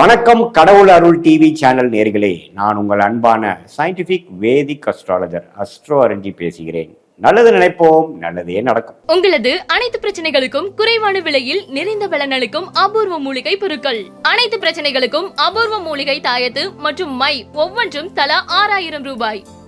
வணக்கம் கடவுள் அருள் TV channel நேர்களே நான் உங்கள் அன்பான scientific Vedic astrologer astro Aranji பேசுகிறேன். நல்லது நினைப்போம் நல்லதே நடக்கும். உங்களது அனைத்து பிரச்சனைகளுக்கும் குறைவான விலையில் நிறைந்த பலனளிக்கும் அபூர்வ மூலிகை பொருட்கள். அனைத்து பிரச்சனைகளுக்கும் அபூர்வ மூலிகை தாயத்து மற்றும் மை ஒவ்வொன்றும் தலா ஆறாயிரம் ரூபாய்.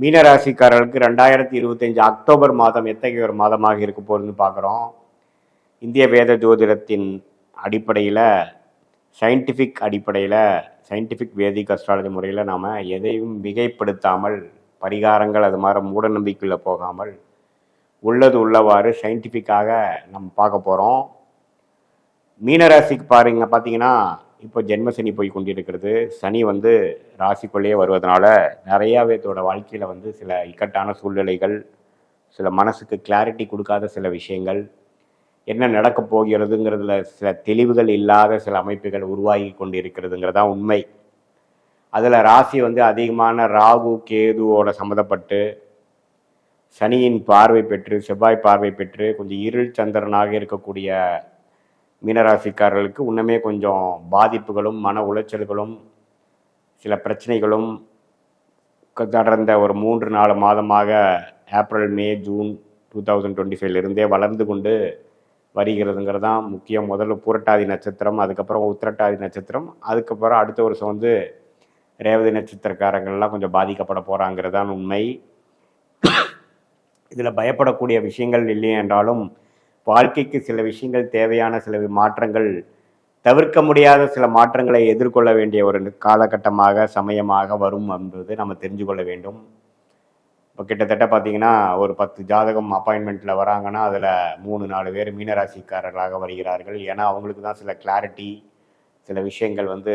மீனராசிக்காரர்களுக்கு ரெண்டாயிரத்தி இருபத்தஞ்சு அக்டோபர் மாதம் எத்தகைய ஒரு மாதமாக இருக்க போகுதுன்னு பார்க்குறோம். இந்திய வேத ஜோதிடத்தின் அடிப்படையில் சயின்டிஃபிக் அடிப்படையில் சயின்டிஃபிக் வேதிக் அஸ்ட்ராலஜி முறையில் நாம் எதையும் மிகைப்படுத்தாமல் பரிகாரங்கள் அது மாதிரி மூட நம்பிக்கையில் போகாமல் உள்ளது உள்ளவாறு சயின்டிஃபிக்காக நம்ம பார்க்க போகிறோம் மீனராசிக்கு பாருங்க பார்த்தீங்கன்னா இப்போ ஜென்மசனி போய் கொண்டிருக்கிறது. சனி வந்து ராசிக்குள்ளேயே வருவதனால நிறையா பேர்த்தோட வாழ்க்கையில் வந்து சில இக்கட்டான சூழ்நிலைகள் சில மனசுக்கு கிளாரிட்டி கொடுக்காத சில விஷயங்கள் என்ன நடக்கப் போகிறதுங்கிறதுல சில தெளிவுகள் இல்லாத சில அமைப்புகள் உருவாகி கொண்டு இருக்கிறதுங்கிறதா உண்மை. அதில் ராசி வந்து அதிகமான ராகு கேதுவோட சம்மந்தப்பட்டு சனியின் பார்வை பெற்று செவ்வாய் பார்வை பெற்று கொஞ்சம் இருள் சந்திரனாக இருக்கக்கூடிய மீனராசிக்காரர்களுக்கு இன்னுமே கொஞ்சம் பாதிப்புகளும் மன உளைச்சல்களும் சில பிரச்சனைகளும் தொடர்ந்த ஒரு மூன்று நாலு மாதமாக April May June two thousand twenty ஃபைவ்லேருந்தே வளர்ந்து கொண்டு வருகிறதுங்கிறது தான் முக்கியம். முதல்ல பூரட்டாதி நட்சத்திரம் அதுக்கப்புறம் உத்திரட்டாதி நட்சத்திரம் அதுக்கப்புறம் அடுத்த வருஷம் வந்து ரேவதி நட்சத்திரக்காரங்கள்லாம் கொஞ்சம் பாதிக்கப்பட போகிறாங்கிறது தான் உண்மை. இதில் பயப்படக்கூடிய விஷயங்கள் இல்லை என்றாலும் வாழ்க்கைக்கு சில விஷயங்கள் தேவையான சில மாற்றங்கள் தவிர்க்க முடியாத சில மாற்றங்களை எதிர்கொள்ள வேண்டிய ஒரு காலகட்டமாக சமயமாக வரும் என்பது நம்ம தெரிஞ்சு கொள்ள வேண்டும். இப்போ கிட்டத்தட்ட பார்த்தீங்கன்னா ஒரு பத்து ஜாதகம் அப்பாயின்மெண்ட்டில் வராங்கன்னா அதில் மூணு நாலு பேர் மீனராசிக்காரர்களாக வருகிறார்கள். ஏன்னா அவங்களுக்கு தான் சில கிளாரிட்டி சில விஷயங்கள் வந்து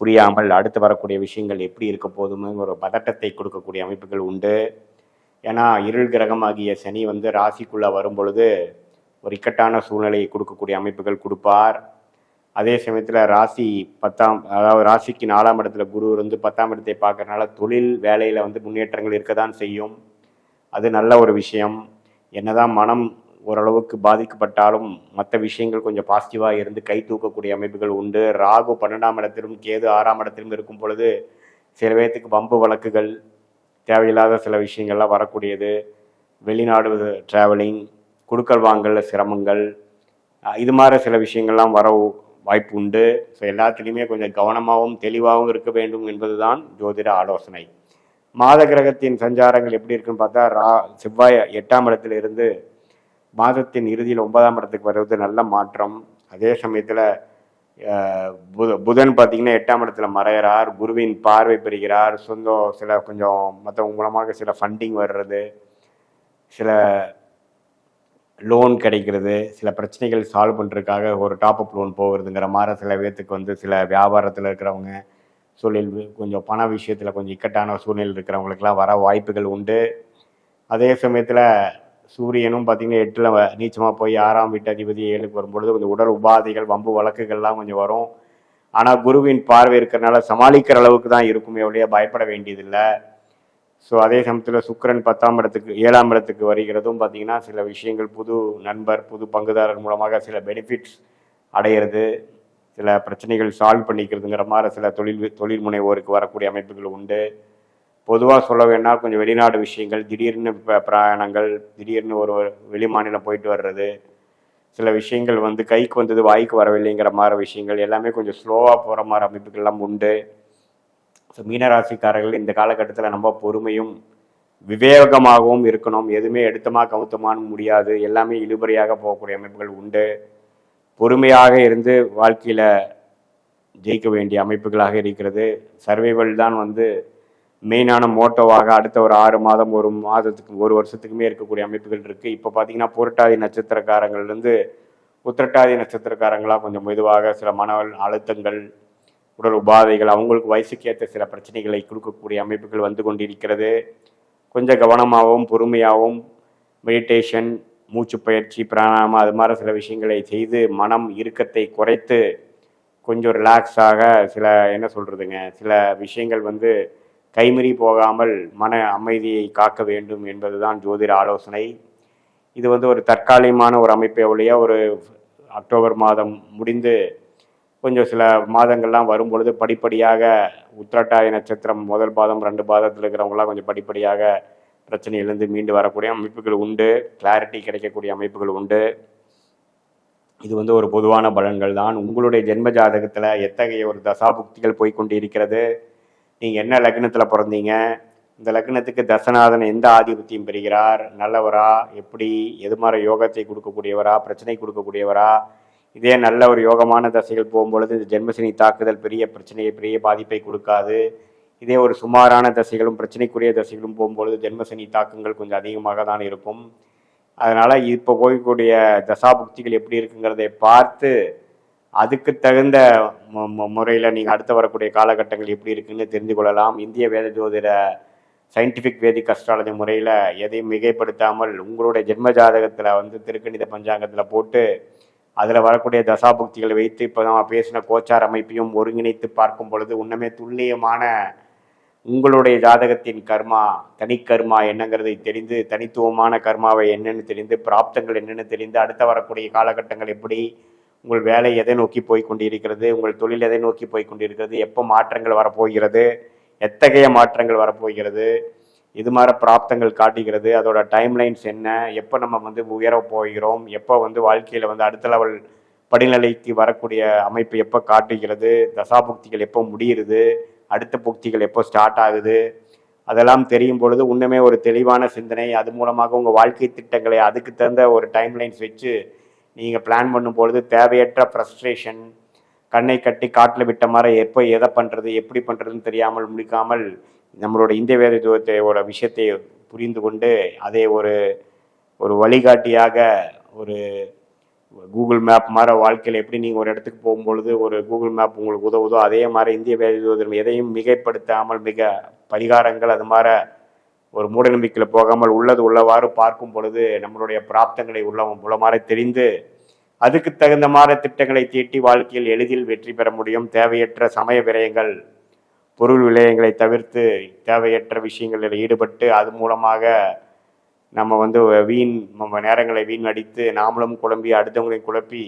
புரியாமல் அடுத்து வரக்கூடிய விஷயங்கள் எப்படி இருக்க போதுமே ஒரு பதட்டத்தை கொடுக்கக்கூடிய அமைப்புகள் உண்டு. ஏன்னா இருள் கிரகமாகிய சனி வந்து ராசிக்குள்ளே வரும் பொழுது ஒரு இக்கட்டான சூழ்நிலையை கொடுக்கக்கூடிய அமைப்புகள் கொடுப்பார். அதே சமயத்தில் ராசி பத்தாம் அதாவது ராசிக்கு நாலாம் இடத்துல குரு இருந்து பத்தாம் இடத்தை பார்க்கறனால தொழில் வேலையில் வந்து முன்னேற்றங்கள் இருக்க தான் செய்யும். அது நல்ல ஒரு விஷயம். என்னதான் மனம் ஓரளவுக்கு பாதிக்கப்பட்டாலும் மற்ற விஷயங்கள் கொஞ்சம் பாசிட்டிவாக இருந்து கை தூக்கக்கூடிய அமைப்புகள் உண்டு. ராகு பன்னெண்டாம் இடத்திலும் கேது ஆறாம் இடத்திலும் இருக்கும் பொழுது சில பேர்த்துக்கு பம்பு வழக்குகள் தேவையில்லாத சில விஷயங்கள்லாம் வரக்கூடியது. வெளிநாடு ட்ராவலிங் குடுக்கல் வாங்கல சிரமங்கள். இது மாதிரி சில விஷயங்கள்லாம் வர வாய்ப்பு உண்டு. ஸோ எல்லாத்துலேயுமே கொஞ்சம் கவனமாகவும் தெளிவாகவும் இருக்க வேண்டும் என்பது தான் ஜோதிட ஆலோசனை. மாத கிரகத்தின் சஞ்சாரங்கள் எப்படி இருக்குன்னு பார்த்தா ரா செவ்வாய் எட்டாம் இடத்துல இருந்து மாதத்தின் இறுதியில் ஒன்பதாம் இடத்துக்கு வருவது நல்ல மாற்றம். அதே சமயத்தில் புத புதன் பார்த்தீங்கன்னா எட்டாம் இடத்துல மறையிறார். குருவின் பார்வை பெறுகிறார். சொந்தம் சில கொஞ்சம் மற்றவங்க மூலமாக சில ஃபண்டிங் வர்றது. சில லோன் கிடைக்கிறது சில பிரச்சனைகள் சால்வ் பண்ணுறதுக்காக ஒரு டாப்அப் லோன் போகிறதுங்கிற மாதிரி சில பேர்த்துக்கு வந்து சில வியாபாரத்தில் இருக்கிறவங்க சூழல் கொஞ்சம் பண விஷயத்தில் கொஞ்சம் இக்கட்டான சூழ்நிலை இருக்கிறவங்களுக்கெல்லாம் வர வாய்ப்புகள் உண்டு. அதே சமயத்தில் சூரியனும் பார்த்திங்கன்னா எட்டில் நீச்சமாக போய் ஆறாம் வீட்டு அதிபதி ஏழுக்கு வரும்பொழுது கொஞ்சம் உடல் உபாதைகள் வம்பு வழக்குகள்லாம் கொஞ்சம் வரும். ஆனால் குருவின் பார்வை இருக்கிறனால சமாளிக்கிற அளவுக்கு தான் இருக்குமே ஒழிய பயப்பட வேண்டியதில்லை. ஸோ அதே சமயத்தில் சுக்கிரன் பத்தாம் இடத்துக்கு ஏழாம் இடத்துக்கு வருகிறதும் பார்த்தீங்கன்னா சில விஷயங்கள் புது நண்பர் புது பங்குதாரர் மூலமாக சில பெனிஃபிட்ஸ் அடையிறது சில பிரச்சனைகள் சால்வ் பண்ணிக்கிறதுங்கிற மாதிரி சில தொழில் தொழில் முனைவோருக்கு வரக்கூடிய அமைப்புகள் உண்டு. பொதுவாக சொல்ல வேணால் கொஞ்சம் வெளிநாடு விஷயங்கள் திடீர்னு பிரயாணங்கள் திடீர்னு ஒரு வெளி மாநிலம் போயிட்டு வர்றது சில விஷயங்கள் வந்து கைக்கு வந்தது வாய்க்கு வரவில்லைங்கிற மாதிரி விஷயங்கள் எல்லாமே கொஞ்சம் ஸ்லோவாக போகிற மாதிரி அமைப்புகள்லாம் உண்டு. ஸோ மீனராசிக்காரர்கள் இந்த காலகட்டத்தில் நம்ம பொறுமையும் விவேகமாகவும் இருக்கணும். எதுவுமே எடுத்தமாக கவுத்தமான்னு முடியாது. எல்லாமே இழுபறியாக போகக்கூடிய அமைப்புகள் உண்டு. பொறுமையாக இருந்து வாழ்க்கையில் ஜெயிக்க வேண்டிய அமைப்புகளாக இருக்கிறது. சர்வைவல் தான் வந்து மெயினான மோட்டோவாக அடுத்த ஒரு ஆறு மாதம் ஒரு மாதத்துக்கு ஒரு வருஷத்துக்குமே இருக்கக்கூடிய அமைப்புகள் இருக்குது இப்போ பார்த்தீங்கன்னா புரட்டாதி நட்சத்திரக்காரங்கள்லேருந்து உத்திரட்டாதி நட்சத்திரக்காரங்களாக கொஞ்சம் மெதுவாக சில மன அழுத்தங்கள் உடல் உபாதைகள் அவங்களுக்கு வயசுக்கு ஏற்ற சில பிரச்சனைகளை கொடுக்கக்கூடிய அமைப்புகள் வந்து கொண்டிருக்கிறது. கொஞ்சம் கவனமாகவும் பொறுமையாகவும் மெடிடேஷன் மூச்சு பயிற்சி பிராணாயாமம் அது மாதிரி சில விஷயங்களை செய்து மனம் இறுக்கத்தை குறைத்து கொஞ்சம் ரிலாக்ஸாக சில என்ன சொல்கிறதுங்க சில விஷயங்கள் வந்து கைமீறி போகாமல் மன அமைதியை காக்க வேண்டும் என்பதுதான் ஜோதிட ஆலோசனை. இது வந்து ஒரு தற்காலிகமான ஒரு அமைப்பை ஒழிய ஒரு அக்டோபர் மாதம் முடிந்து கொஞ்சம் சில மாதங்கள்லாம் வரும்பொழுது படிப்படியாக உத்திரட்டாய நட்சத்திரம் முதல் பாதம் ரெண்டு பாதத்தில் இருக்கிறவங்களாம் கொஞ்சம் படிப்படியாக பிரச்சனையிலேருந்து மீண்டு வரக்கூடிய அமைப்புகள் உண்டு. கிளாரிட்டி கிடைக்கக்கூடிய அமைப்புகள் உண்டு. இது வந்து ஒரு பொதுவான பலன்கள் தான். உங்களுடைய ஜென்ம ஜாதகத்தில் எத்தகைய ஒரு தசாபுக்திகள் போய்கொண்டு இருக்கிறது நீங்கள் என்ன லக்னத்தில் பிறந்தீங்க? இந்த லக்னத்துக்கு தசநாதன் எந்த ஆதிபத்தியம் பெறுகிறார்? நல்லவரா? எப்படி? எது மாதிரி யோகத்தை கொடுக்கக்கூடியவரா? பிரச்சனை கொடுக்கக்கூடியவரா? இதே நல்ல ஒரு யோகமான தசைகள் போகும்பொழுது இந்த ஜென்மசனி தாக்குதல் பெரிய பிரச்சனையை பெரிய பாதிப்பை கொடுக்காது. இதே ஒரு சுமாரான தசைகளும் பிரச்சனைக்குரிய தசைகளும் போகும்பொழுது ஜென்மசனி தாக்கங்கள் கொஞ்சம் அதிகமாக தான் இருக்கும். அதனால் இப்போ போகக்கூடிய தசாபுக்திகள் எப்படி இருக்குங்கிறதை பார்த்து அதுக்கு தகுந்த முறையில் நீங்கள் அடுத்து வரக்கூடிய காலகட்டங்கள் எப்படி இருக்குன்னு தெரிந்து கொள்ளலாம். இந்திய வேத ஜோதிட சயின்டிஃபிக் வேதிக் அஸ்ட்ராலஜி முறையில் எதையும் மிகைப்படுத்தாமல் உங்களுடைய ஜென்ம ஜாதகத்தில் வந்து திருக்கணித பஞ்சாங்கத்தில் போட்டு அதில் வரக்கூடிய தசாபுக்திகளை வைத்து இப்போ நம்ம பேசின கோச்சார் அமைப்பையும் ஒருங்கிணைத்து பார்க்கும் பொழுது உன்னமே துல்லியமான உங்களுடைய ஜாதகத்தின் கர்மா தனிக்கர்மா என்னங்கிறதை தெரிந்து தனித்துவமான கர்மாவை என்னென்னு தெரிந்து பிராப்தங்கள் என்னென்னு தெரிந்து அடுத்த வரக்கூடிய காலகட்டங்கள் எப்படி உங்கள் வேலை எதை நோக்கி போய் கொண்டிருக்கிறது உங்கள் தொழில் எதை நோக்கி போய் கொண்டிருக்கிறது எப்போ மாற்றங்கள் வரப்போகிறது எத்தகைய மாற்றங்கள் வரப்போகிறது இது மாதிரி பிராப்தங்கள் காட்டுகிறது. அதோட டைம்லைன்ஸ் என்ன? எப்போ நம்ம வந்து உயர போகிறோம்? எப்போ வந்து வாழ்க்கையில் வந்து அடுத்த லெவல் படிநிலைக்கு வரக்கூடிய அமைப்பு எப்போ காட்டுகிறது? தசாபுக்திகள் எப்போ முடியுது? அடுத்த புக்திகள் எப்போ ஸ்டார்ட் ஆகுது? அதெல்லாம் தெரியும் பொழுது இன்னுமே ஒரு தெளிவான சிந்தனை. அது மூலமாக உங்கள் வாழ்க்கை திட்டங்களை அதுக்கு தகுந்த ஒரு டைம்லைன்ஸ் வச்சு நீங்கள் பிளான் பண்ணும் பொழுது தேவையற்ற ஃப்ரஸ்ட்ரேஷன் கண்ணை கட்டி காட்டில் விட்ட மாதிரி எப்போ எதை பண்ணுறது எப்படி பண்ணுறதுன்னு தெரியாமல் முடிக்காமல் நம்மளோட இந்திய வேத விஷயத்தை புரிந்து கொண்டு அதை ஒரு ஒரு வழிகாட்டியாக ஒரு கூகுள் மேப் மாதிரி வாழ்க்கையில் எப்படி நீங்கள் ஒரு இடத்துக்கு போகும்பொழுது ஒரு கூகுள் மேப் உங்களுக்கு உதவுதோ அதே மாதிரி இந்திய வேத எதையும் மிகைப்படுத்தாமல் மிக பரிகாரங்கள் அது மாதிரி ஒரு மூடநம்பிக்கையில் போகாமல் உள்ளது உள்ளவாறு பார்க்கும் பொழுது நம்மளுடைய பிராப்தங்களை உள்ள உளமாற தெரிந்து அதுக்கு தகுந்த மாதிரி திட்டங்களை தீட்டி வாழ்க்கையில் எளிதில் வெற்றி பெற முடியும். தேவையற்ற சமய விரயங்கள் பொருள் விளையங்களை தவிர்த்து தேவையற்ற விஷயங்களில் ஈடுபட்டு அது மூலமாக நம்ம வந்து வீண் நம்ம நேரங்களை வீண் அடித்து நாமளும் குழம்பி அடுத்தவங்களையும் குழப்பி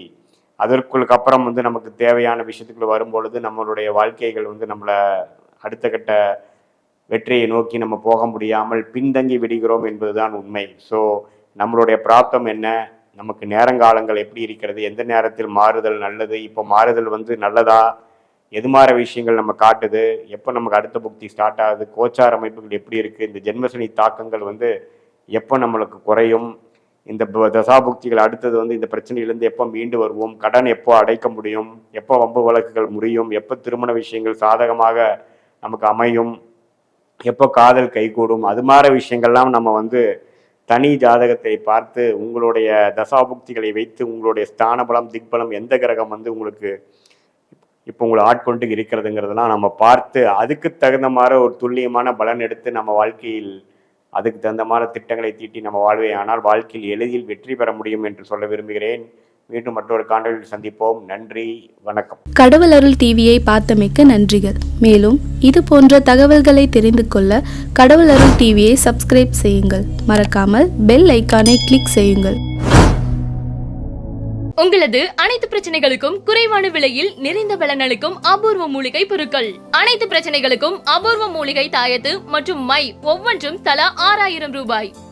அதற்குள்ளுக்கு அப்புறம் வந்து நமக்கு தேவையான விஷயத்துக்குள்ள வரும்பொழுது நம்மளுடைய வாழ்க்கைகள் வந்து நம்மளை அடுத்த கட்ட வெற்றியை நோக்கி நம்ம போக முடியாமல் பின்தங்கி விடுகிறோம் என்பதுதான் உண்மை. ஸோ நம்மளுடைய பிராப்தம் என்ன? நமக்கு நேரங்காலங்கள் எப்படி இருக்கிறது? எந்த நேரத்தில் மாறுதல் நல்லது? இப்போ மாறுதல் வந்து நல்லதா? எது மாதிரி விஷயங்கள் நம்ம காட்டுது? எப்போ நமக்கு அடுத்த புக்தி ஸ்டார்ட் ஆகுது? கோச்சார் அமைப்புகள் எப்படி இருக்குது இந்த ஜென்மசனி தாக்கங்கள் வந்து எப்போ நம்மளுக்கு குறையும்? இந்த தசாபுக்திகள் அடுத்தது வந்து இந்த பிரச்சனையிலேருந்து எப்போ மீண்டு வருவோம்? கடன் எப்போ அடைக்க முடியும்? எப்போ வம்பு வழக்குகள் முடியும் எப்போ திருமண விஷயங்கள் சாதகமாக நமக்கு அமையும்? எப்போ காதல் கைகூடும்? அது மாதிரி விஷயங்கள்லாம் நம்ம வந்து தனி ஜாதகத்தை பார்த்து உங்களுடைய தசாபுக்திகளை வைத்து உங்களுடைய ஸ்தான பலம் திக்பலம் எந்த கிரகம் வந்து உங்களுக்கு இப்போ உங்களை ஆட்கொண்டு இருக்கிறதுங்கிறதெல்லாம் நம்ம பார்த்து அதுக்கு தகுந்த மாதிரி ஒரு துல்லியமான பலன் எடுத்து நம்ம வாழ்க்கையில் அதுக்கு தகுந்த மாதிரி திட்டங்களை தீட்டி நம்ம வாழ்வே. ஆனால் வாழ்க்கையில் எளிதில் வெற்றி பெற முடியும் என்று சொல்ல விரும்புகிறேன். மீண்டும் மற்றொரு காண்டலில் சந்திப்போம். நன்றி வணக்கம். கடவுள் அருள் டிவியை பார்த்தமைக்க நன்றிகள். மேலும் இது போன்ற தகவல்களை தெரிந்து கொள்ள கடவுள் அருள் டிவியை சப்ஸ்கிரைப் செய்யுங்கள். மறக்காமல் பெல் ஐக்கானை கிளிக் செய்யுங்கள். உங்களது அனைத்து பிரச்சனைகளுக்கும் குறைவான விலையில் நிறைந்த பலனளிக்கும் அபூர்வ மூலிகை பொருட்கள். அனைத்து பிரச்சனைகளுக்கும் அபூர்வ மூலிகை தாயத்து மற்றும் மை ஒவ்வொன்றும் தலா ஆறாயிரம் ரூபாய்.